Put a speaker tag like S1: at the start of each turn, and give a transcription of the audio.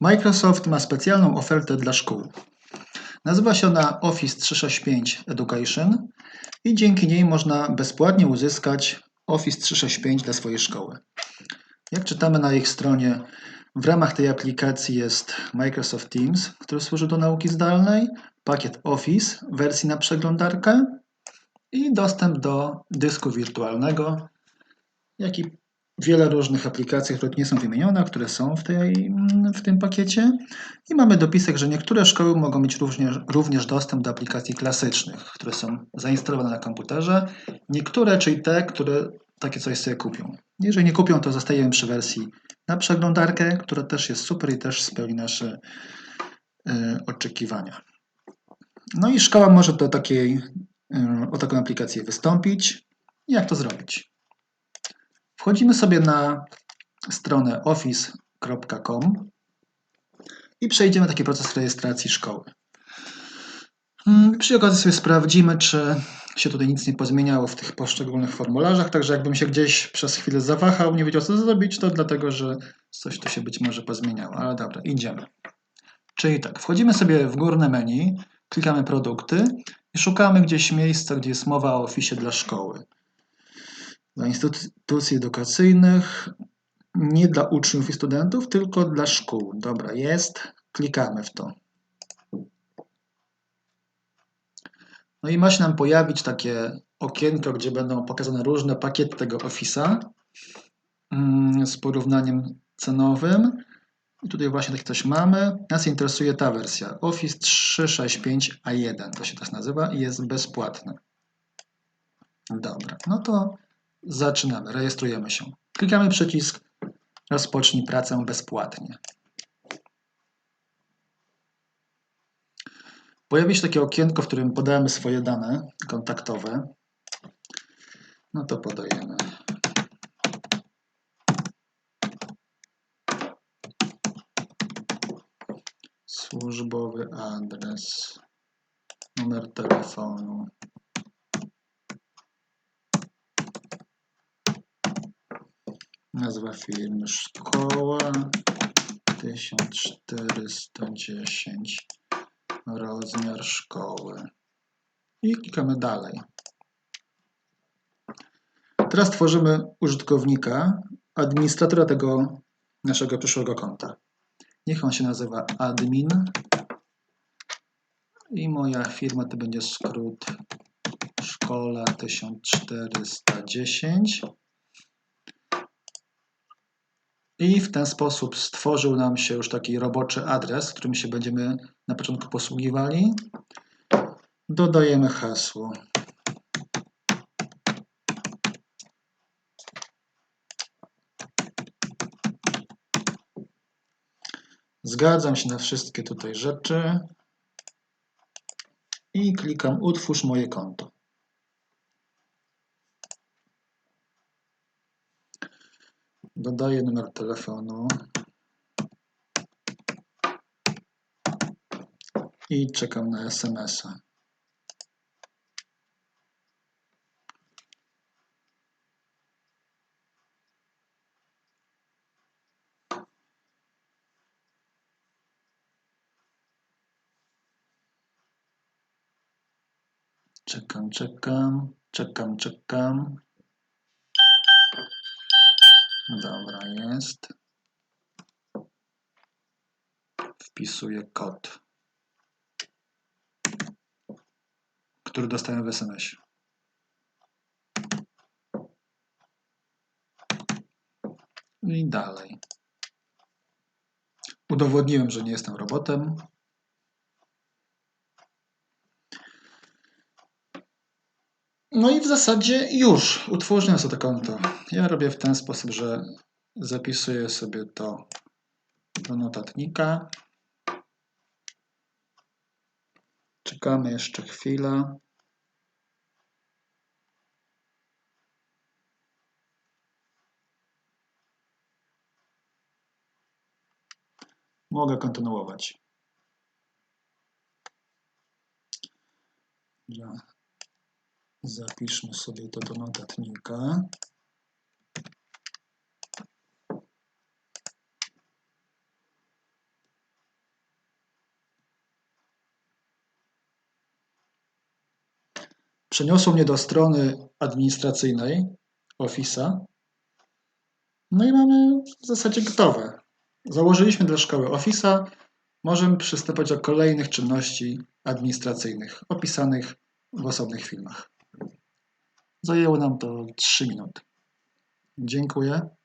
S1: Microsoft ma specjalną ofertę dla szkół. Nazywa się ona Office 365 Education i dzięki niej można bezpłatnie uzyskać Office 365 dla swojej szkoły. Jak czytamy na ich stronie, w ramach tej aplikacji jest Microsoft Teams, który służy do nauki zdalnej, pakiet Office w wersji na przeglądarkę i dostęp do dysku wirtualnego, jak wiele różnych aplikacji, które nie są wymienione, które są w, tej, w tym pakiecie. I mamy dopisek, że niektóre szkoły mogą mieć również, również dostęp do aplikacji klasycznych, które są zainstalowane na komputerze. Niektóre, czyli te, które takie coś sobie kupią. Jeżeli nie kupią, to zostajemy przy wersji na przeglądarkę, która też jest super i też spełni nasze y, oczekiwania. No i szkoła może do takiej, y, o taką aplikację wystąpić. Jak to zrobić? Wchodzimy sobie na stronę office.com i przejdziemy taki proces rejestracji szkoły. Przy okazji sobie sprawdzimy, czy się tutaj nic nie pozmieniało w tych poszczególnych formularzach, także jakbym się gdzieś przez chwilę zawahał, nie wiedział co zrobić, to dlatego, że coś tu się być może pozmieniało, ale dobra, idziemy. Czyli tak, wchodzimy sobie w górne menu, klikamy produkty i szukamy gdzieś miejsca, gdzie jest mowa o ofisie dla szkoły. Dla instytucji edukacyjnych, nie dla uczniów i studentów, tylko dla szkół. Dobra, jest, klikamy w to. No i ma się nam pojawić takie okienko, gdzie będą pokazane różne pakiety tego Office'a mm, z porównaniem cenowym. I tutaj właśnie takie coś mamy. Nas interesuje ta wersja. Office 365 A1 to się tak nazywa i jest bezpłatny. Dobra, no to zaczynamy, rejestrujemy się. Klikamy przycisk rozpocznij pracę bezpłatnie. Pojawi się takie okienko, w którym podajemy swoje dane kontaktowe. No to podajemy. Służbowy adres, numer telefonu. Nazwa firmy szkoła 1410 rozmiar szkoły i klikamy dalej. Teraz tworzymy użytkownika, administratora tego naszego przyszłego konta. Niech on się nazywa admin i moja firma to będzie skrót szkola 1410 i w ten sposób stworzył nam się już taki roboczy adres, którym się będziemy na początku posługiwali. Dodajemy hasło. Zgadzam się na wszystkie tutaj rzeczy i klikam utwórz moje konto. Dodaję numer telefonu i czekam na SMS-a. Czekam, czekam, czekam, czekam. Dobra, jest. Wpisuję kod, który dostaję w SMS. I dalej. Udowodniłem, że nie jestem robotem. No i w zasadzie już utworzyłem sobie to konto. Ja robię w ten sposób, że zapisuję sobie to do notatnika. Czekamy jeszcze chwilę. Mogę kontynuować. Zapiszmy sobie to do notatnika. Przeniosło mnie do strony administracyjnej Office'a. No i mamy w zasadzie gotowe. Założyliśmy dla szkoły Office'a. Możemy przystępować do kolejnych czynności administracyjnych opisanych w osobnych filmach. Zajęło nam to 3 minuty. Dziękuję.